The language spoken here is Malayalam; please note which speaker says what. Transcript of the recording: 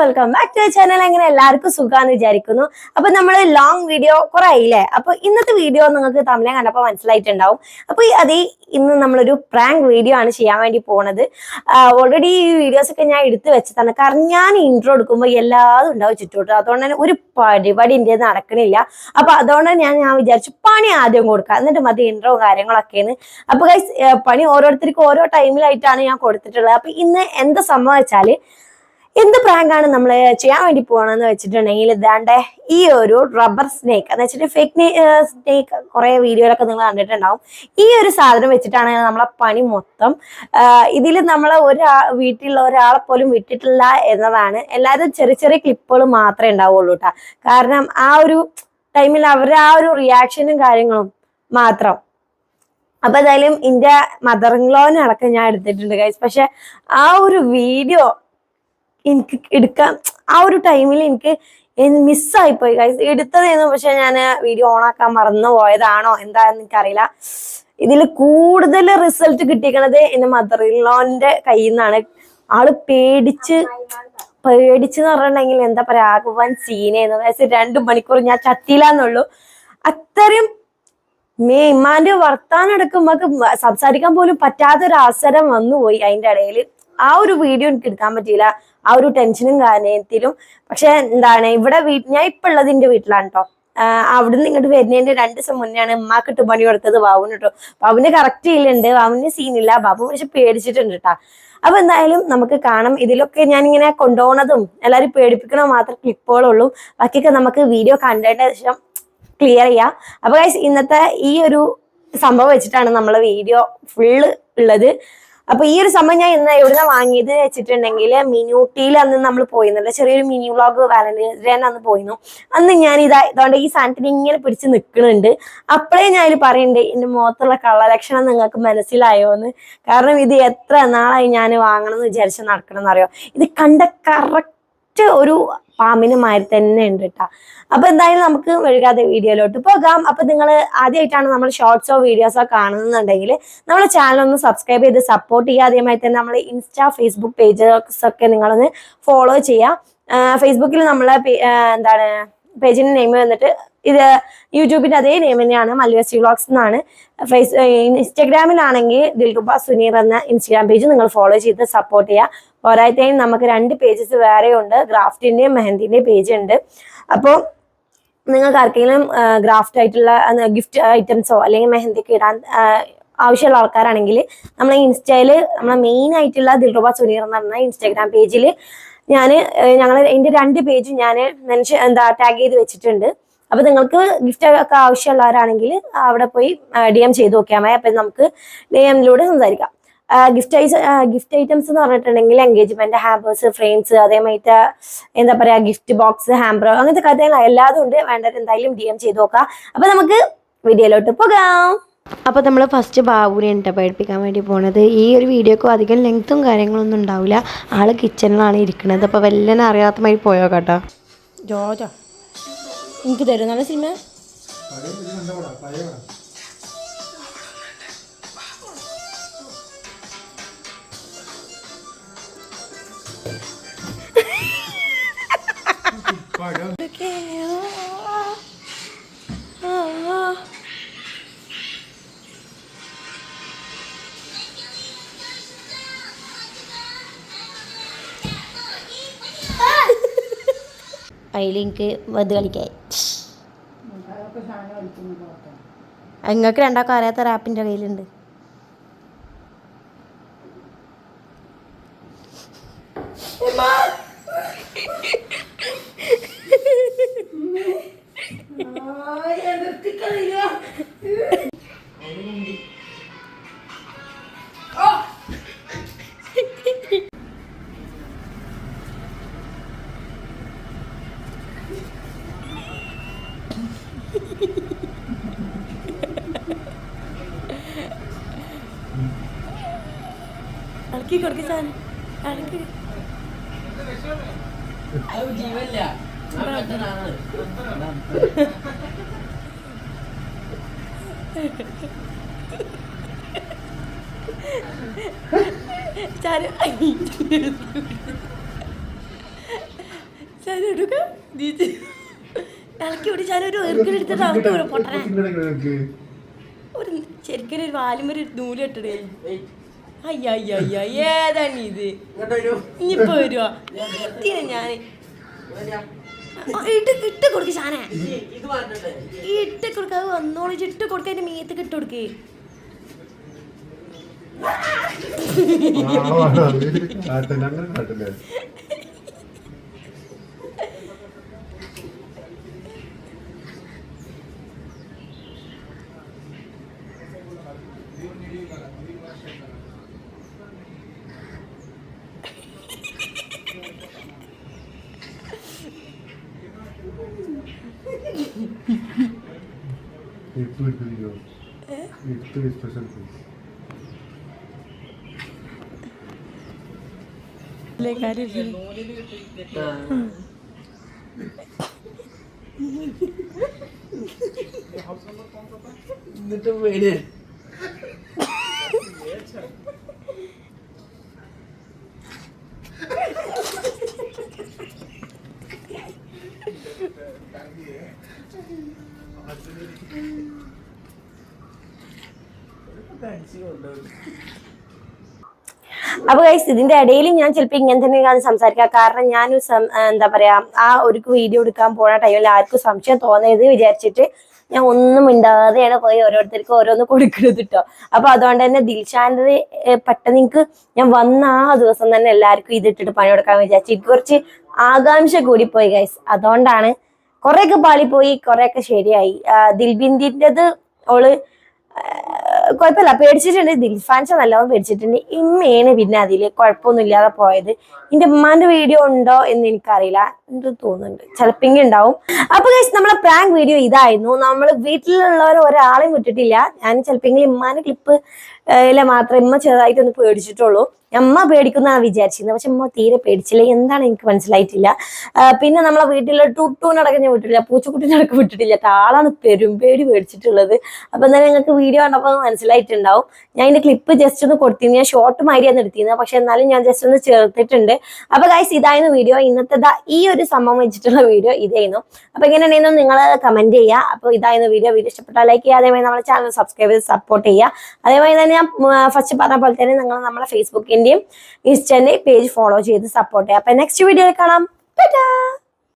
Speaker 1: വെൽക്കം ബാക്ക് ടു ചാനൽ അങ്ങനെ എല്ലാവർക്കും സുഖാന്ന് വിചാരിക്കുന്നു. അപ്പൊ നമ്മൾ ലോങ് വീഡിയോ കുറെ ആയില്ലേ അപ്പൊ ഇന്നത്തെ വീഡിയോ നിങ്ങൾക്ക് തമിഴ് കണ്ടപ്പോൾ മനസ്സിലായിട്ടുണ്ടാവും. അപ്പൊ അതേ ഇന്ന് നമ്മളൊരു പ്രാങ്ക് വീഡിയോ ആണ് ചെയ്യാൻ വേണ്ടി പോണത്. ഓൾറെഡി ഈ വീഡിയോസ് ഒക്കെ ഞാൻ എടുത്തു വെച്ചതാണ്. കാരണം ഞാൻ ഇൻട്രോ എടുക്കുമ്പോൾ എല്ലാതും ഉണ്ടാവും ചുറ്റോട്ട് അതുകൊണ്ട് തന്നെ ഒരു പരിപാടി ഇന്ത്യ നടക്കണില്ല. അപ്പൊ അതുകൊണ്ട് ഞാൻ ഞാൻ വിചാരിച്ചു പണി ആദ്യം കൊടുക്കാം. എന്നിട്ട് മതി ഇൻട്രോ കാര്യങ്ങളൊക്കെയാണ്. അപ്പൊ ഗൈസ് പണി ഓരോരുത്തർക്കും ഓരോ ടൈമിലായിട്ടാണ് ഞാൻ കൊടുത്തിട്ടുള്ളത്. അപ്പൊ ഇന്ന് എന്താ സംഭവം വെച്ചാൽ എന്ത് പ്രാങ്കാണ് നമ്മൾ ചെയ്യാൻ വേണ്ടി പോകണമെന്ന് വെച്ചിട്ടുണ്ടെങ്കിൽ ഇതാണ്ട് ഈ ഒരു റബ്ബർ സ്നേക്ക് എന്ന് വെച്ചിട്ട് ഫേക്ക് സ്നേക്ക് കുറെ വീഡിയോയിലൊക്കെ നിങ്ങൾ കണ്ടിട്ടുണ്ടാവും. ഈ ഒരു സാധനം വെച്ചിട്ടാണ് നമ്മളെ പണി മൊത്തം. ഇതിൽ നമ്മൾ ഒരാ വീട്ടിലുള്ള ഒരാളെ പോലും വിട്ടിട്ടില്ല എന്നതാണ്. എല്ലാവരും ചെറിയ ചെറിയ ക്ലിപ്പുകൾ മാത്രമേ ഉണ്ടാവുള്ളൂ കേട്ടോ കാരണം ആ ഒരു ടൈമിൽ അവരുടെ ആ ഒരു റിയാക്ഷനും കാര്യങ്ങളും മാത്രം. അപ്പൊ എന്തായാലും എന്റെ മദർ അടക്കം ഞാൻ എടുത്തിട്ടുണ്ട് ഗൈസ് പക്ഷെ ആ ഒരു വീഡിയോ എനിക്ക് എടുക്കാൻ ആ ഒരു ടൈമിൽ എനിക്ക് മിസ്സായി പോയി ഗൈസ് എടുത്തതായിരുന്നു പക്ഷെ ഞാൻ വീഡിയോ ഓണാക്കാൻ മറന്നു പോയതാണോ? എന്താണെന്ന് എനിക്കറിയില്ല. ഇതിൽ കൂടുതൽ റിസൾട്ട് കിട്ടിയിരിക്കണത് എന്റെ മദർ ഇൻലോന്റെ കയ്യിൽ നിന്നാണ്. ആൾ പേടിച്ച് പേടിച്ചെന്ന് പറഞ്ഞിട്ടുണ്ടെങ്കിൽ എന്താ പറയാ ആകുവാൻ സീനായിരുന്നു ഗൈസ് രണ്ടു മണിക്കൂർ ഞാൻ ചത്തിയില്ലാന്നുള്ളൂ. അത്രയും മേ ഇമ്മാന്റെ വർത്താനം എടുക്കുമ്പോ സംസാരിക്കാൻ പോലും പറ്റാത്തൊരു അവസരം വന്നുപോയി അതിന്റെ ഇടയിൽ ആ ഒരു വീഡിയോ എനിക്ക് എടുക്കാൻ പറ്റിയില്ല. ആ ഒരു ടെൻഷനും കാര്യത്തിലും. പക്ഷെ എന്താണ് ഇവിടെ വീട്ടിൽ ഞാൻ ഇപ്പൊ ഉള്ളത് വീട്ടിലാണ് കേട്ടോ അവിടുന്ന് ഇങ്ങോട്ട് വരുന്നതിന്റെ രണ്ട് ദിവസം മുന്നെയാണ് ഉമ്മാക്ക് ഇട്ട് പണി കൊടുത്തത് ബാബുന് കേട്ടോ ബാബുവിന് കറക്റ്റ് ചെയ്യലുണ്ട് ബാബുവിന് സീനില്ല ബാബു പക്ഷെ പേടിച്ചിട്ടുണ്ട് കേട്ടാ അപ്പൊ എന്തായാലും നമുക്ക് കാണാം. ഇതിലൊക്കെ ഞാൻ ഇങ്ങനെ കൊണ്ടുപോകണതും എല്ലാവരും പേടിപ്പിക്കണോ മാത്രം ക്ലിപ്പുകളുള്ളൂ ബാക്കിയൊക്കെ നമുക്ക് വീഡിയോ കണ്ടതിന് ശേഷം ക്ലിയർ ചെയ്യാം. അപ്പൊ ഗൈസ് ഇന്നത്തെ ഈ ഒരു സംഭവം വെച്ചിട്ടാണ് നമ്മളെ വീഡിയോ ഫുള്ള് ഉള്ളത്. അപ്പൊ ഈ ഒരു സംഭവം ഞാൻ ഇന്ന് എവിടുന്ന വാങ്ങിയത് വെച്ചിട്ടുണ്ടെങ്കിൽ മിനിയൂട്ടിയിൽ അന്ന് നമ്മൾ പോയിരുന്നില്ല ചെറിയൊരു മിനി വ്ളോഗ് വാലന്റീൻ അന്ന് പോയിരുന്നു. അന്ന് ഞാൻ ഇതാ ഇതുകൊണ്ട് ഈ സാധനത്തിന് ഇങ്ങനെ പിടിച്ച് നിൽക്കുന്നുണ്ട് അപ്പോഴേ ഞാൻ ഇതിൽ പറയുന്നുണ്ട് എന്റെ മുഖത്തുള്ള കള്ളലക്ഷണം നിങ്ങൾക്ക് മനസ്സിലായോ എന്ന്? കാരണം ഇത് എത്ര നാളായി ഞാൻ വാങ്ങണം എന്ന് വിചാരിച്ച് നടക്കണം എന്നറിയോ ഇത് കണ്ട കറക്റ്റ് ഒരു പാമ്പിന് മാതിരി തന്നെ ഉണ്ട് കേട്ടോ അപ്പൊ എന്തായാലും നമുക്ക് വഴുകാതെ വീഡിയോയിലോട്ട് പോകാം. അപ്പൊ നിങ്ങൾ ആദ്യമായിട്ടാണ് നമ്മൾ ഷോർട്സോ വീഡിയോസോ കാണുന്നുണ്ടെങ്കിൽ നമ്മുടെ ചാനൽ ഒന്ന് സബ്സ്ക്രൈബ് ചെയ്ത് സപ്പോർട്ട് ചെയ്യുക. ആദ്യമായി തന്നെ നമ്മൾ ഇൻസ്റ്റാ ഫേസ്ബുക്ക് പേജസ് ഒക്കെ നിങ്ങളൊന്ന് ഫോളോ ചെയ്യുക. ഫേസ്ബുക്കിൽ നമ്മളെ എന്താണ് പേജിന്റെ നെയിം വന്നിട്ട് ഇത് യൂട്യൂബിന്റെ അതേ നെയിം തന്നെയാണ് മല്ലുവസി വ്ളോഗ്സ് എന്നാണ്. ഫേസ് ഇൻസ്റ്റാഗ്രാമിലാണെങ്കിൽ ദിൽറുബ സുനീർ എന്ന ഇൻസ്റ്റാഗ്രാം പേജ് നിങ്ങൾ ഫോളോ ചെയ്ത് സപ്പോർട്ട് ചെയ്യുക പോരായത്തേയും നമുക്ക് രണ്ട് പേജസ് വേറെ ഉണ്ട്. ഗ്രാഫ്റ്റിന്റെയും മെഹന്തിന്റെയും പേജ് ഉണ്ട്. അപ്പോൾ നിങ്ങൾക്ക് ആർക്കെങ്കിലും ഗ്രാഫ്റ്റ് ആയിട്ടുള്ള ഗിഫ്റ്റ് ഐറ്റംസോ അല്ലെങ്കിൽ മെഹന്തിക്ക് ഇടാൻ ആവശ്യമുള്ള ആൾക്കാരാണെങ്കിൽ നമ്മളെ ഇൻസ്റ്റയിൽ നമ്മളെ മെയിൻ ആയിട്ടുള്ള ദിൽറുബ സുനീർ എന്ന് പറഞ്ഞ ഇൻസ്റ്റാഗ്രാം പേജിൽ ഞാൻ ഞങ്ങൾ എന്റെ രണ്ട് പേജ് ഞാൻ മെൻഷൻ എന്താ ടാഗ് ചെയ്ത് വെച്ചിട്ടുണ്ട്. അപ്പൊ നിങ്ങൾക്ക് ഗിഫ്റ്റ് ഒക്കെ ആവശ്യമുള്ളവരാണെങ്കിൽ അവിടെ പോയി ഡി എം ചെയ്ത് നോക്കിയാൽ മതി. അപ്പം നമുക്ക് ഡി എമ്മിലൂടെ സംസാരിക്കാം. ഗിഫ്റ്റ് ഐസ് ഗിഫ്റ്റ് ഐറ്റംസ് എന്ന് പറഞ്ഞിട്ടുണ്ടെങ്കിൽ എൻഗേജ്മെന്റ് ഹാമ്പേഴ്സ് ഫ്രെയിംസ് അതേമായിട്ട് എന്താ പറയാ ഗിഫ്റ്റ് ബോക്സ് ഹാമ്പർ അങ്ങനത്തെ കാര്യങ്ങൾ എല്ലാതും ഉണ്ട്. വേണ്ടത് എന്തായാലും ഡി എം ചെയ്ത് നോക്കാം. അപ്പൊ നമുക്ക് വീഡിയോയിലോട്ട് പോകാം.
Speaker 2: അപ്പോൾ നമ്മൾ ഫസ്റ്റ് ബാബുവിനെ ഉണ്ട് പഠിപ്പിക്കാൻ വേണ്ടി പോണത്. ഈ ഒരു വീഡിയോക്ക് അധികം ലെങ്ത്തും കാര്യങ്ങളൊന്നും ഉണ്ടാവില്ല. ആൾ കിച്ചണിലാണ് ഇരിക്കുന്നത് അപ്പോൾ വല്ലനെ അറിയാത്ത മാതിരി പോയോ കേട്ടോ?
Speaker 1: ജോജോ എനിക്ക് തരുന്ന സിനിമ?
Speaker 2: അതിൽ എനിക്ക് ഇത് കളിക്കായി നിങ്ങൾക്ക് രണ്ടാൾക്കും അറിയാത്ത റാപ്പിന്റെ കയ്യിലുണ്ട്.
Speaker 1: ഇളക്കി കൊടുക്കി സാധനം. ഇളക്കി ചാരു ഇളക്കി പിടിച്ചാൽ ഒരു ഇറുക്കിലെടുത്തിട്ട് അവർക്ക് ഒരു പൊട്ടനെ. ഒരു ശരിക്കും ഒരു വാലും ഒരു നൂൽ കെട്ടടേ. അയ്യ അയ്യ അയ്യ ഏതാണ് ഇത് ഇനിയിപ്പോ വരുവോ ഇതിനെ ഞാൻ ഇട്ട് ഇട്ട് കൊടുക്ക് ശാന ഇട്ട് കൊടുക്ക അത് വന്നോളി ഇട്ട് കൊടുക്ക എന്റെ മീത്തക്ക് ഇട്ട് കൊടുക്കേ
Speaker 3: അങ്ങനെ കാട്ടല്ലേ ഇട്ടു ഇട്ടിരിക്കോ ഇട്ടു സ്പെഷ്യൽ
Speaker 4: എന്നിട്ട് പേടി
Speaker 1: അപ്പൊ ഗൈസ് ഇതിന്റെ ഇടയിൽ ഞാൻ ചിലപ്പോൾ ഇങ്ങനെ തന്നെ സംസാരിക്കാം. കാരണം ഞാൻ എന്താ പറയാ ആ ഒരു വീഡിയോ എടുക്കാൻ പോണ ടൈമിൽ ആർക്കും സംശയം തോന്നരുത് വിചാരിച്ചിട്ട് ഞാൻ ഒന്നും മിണ്ടാതെയാണ് പോയി ഓരോരുത്തർക്കും ഓരോന്ന് കൊടുക്കുന്നത് കേട്ടോ അപ്പൊ അതുകൊണ്ട് തന്നെ ദിൽഷാന്റെ പെട്ടെന്ന് എനിക്ക് ഞാൻ വന്ന ആ ദിവസം തന്നെ എല്ലാവർക്കും ഇതിട്ടിട്ട് പണി കൊടുക്കാൻ വിചാരിച്ചു കുറച്ച് ആകാംക്ഷ കൂടി പോയി ഗൈസ് അതുകൊണ്ടാണ് കുറെയൊക്കെ പാളിപ്പോയി കുറെയൊക്കെ ശരിയായി. ദിൽബിന്ദിന്റേത് ഓൾ കുഴപ്പമില്ല പേടിച്ചിട്ടുണ്ട്. ദിൽഫാൻസ് നല്ലോണം പേടിച്ചിട്ടുണ്ട്. ഇമ്മയാണ് പിന്നെ അതിൽ കുഴപ്പമൊന്നും ഇല്ലാതെ പോയത്. എന്റെ ഉമ്മാന്റെ വീഡിയോ ഉണ്ടോ എന്ന് എനിക്കറിയില്ല. എന്ത് തോന്നുന്നുണ്ട്. ചിലപ്പെങ്കിൽ ഉണ്ടാവും. അപ്പൊ നമ്മളെ പ്രാങ്ക് വീഡിയോ ഇതായിരുന്നു. നമ്മൾ വീട്ടിലുള്ളവരെ ഒരാളെയും വിട്ടിട്ടില്ല. ഞാൻ ചിലപ്പെങ്കിൽ ഇമ്മാന്റെ ക്ലിപ്പ് ഇല്ല മാത്രം ഇമ്മ ചെറുതായിട്ടൊന്ന് പേടിച്ചിട്ടുള്ളൂ. അമ്മ പേടിക്കുന്നതാണ് വിചാരിച്ചിരുന്നത് പക്ഷെ അമ്മ തീരെ പേടിച്ചില്ല. എന്താണ് എനിക്ക് മനസ്സിലായിട്ടില്ല. പിന്നെ നമ്മളെ വീട്ടിലെ ടുട്ടൂനടക്കം ഞാൻ വിട്ടിട്ടില്ല. പൂച്ചക്കുട്ടീനടക്കം വിട്ടിട്ടില്ല. ആളാണ് പെരുമ്പേടി പേടിച്ചിട്ടുള്ളത്. അപ്പൊ എന്തായാലും നിങ്ങൾക്ക് വീഡിയോ കണ്ടപ്പോൾ മനസ്സിലായിട്ടുണ്ടാവും. ഞാൻ ഇതിന്റെ ക്ലിപ്പ് ജസ്റ്റ് ഒന്ന് കൊടുത്തിരുന്നു. ഞാൻ ഷോർട്ട് മാരിയാണ് എടുത്തിരുന്നത്. പക്ഷെ എന്നാലും ഞാൻ ജസ്റ്റ് ഒന്ന് ചേർത്തിട്ടുണ്ട്. അപ്പൊ ഗൈസ് ഇതായിരുന്നു വീഡിയോ ഇന്നത്തെ ഈ ഒരു സംഭവം വെച്ചിട്ടുള്ള വീഡിയോ ഇതായിരുന്നു. അപ്പൊ എങ്ങനെയാണെന്നും നിങ്ങൾ കമന്റ് ചെയ്യുക അപ്പൊ ഇതായിരുന്നു വീഡിയോ വീഡിയോ ഇഷ്ടപ്പെട്ടാൽ ലൈക്ക് ചെയ്യുക അതേമാതിരി നമ്മുടെ ചാനൽ സബ്സ്ക്രൈബ് ചെയ്ത് സപ്പോർട്ട് ചെയ്യുക അതേമാതിരി തന്നെ ഞാൻ ഫസ്റ്റ് പറഞ്ഞ പോലെ തന്നെ നിങ്ങൾ നമ്മുടെ ഫേസ്ബുക്കിന്റെയും ഇൻസ്റ്റന്റെയും പേജ് ഫോളോ ചെയ്ത് സപ്പോർട്ട് ചെയ്യാം. അപ്പൊ നെക്സ്റ്റ് വീഡിയോയിൽ കാണാം.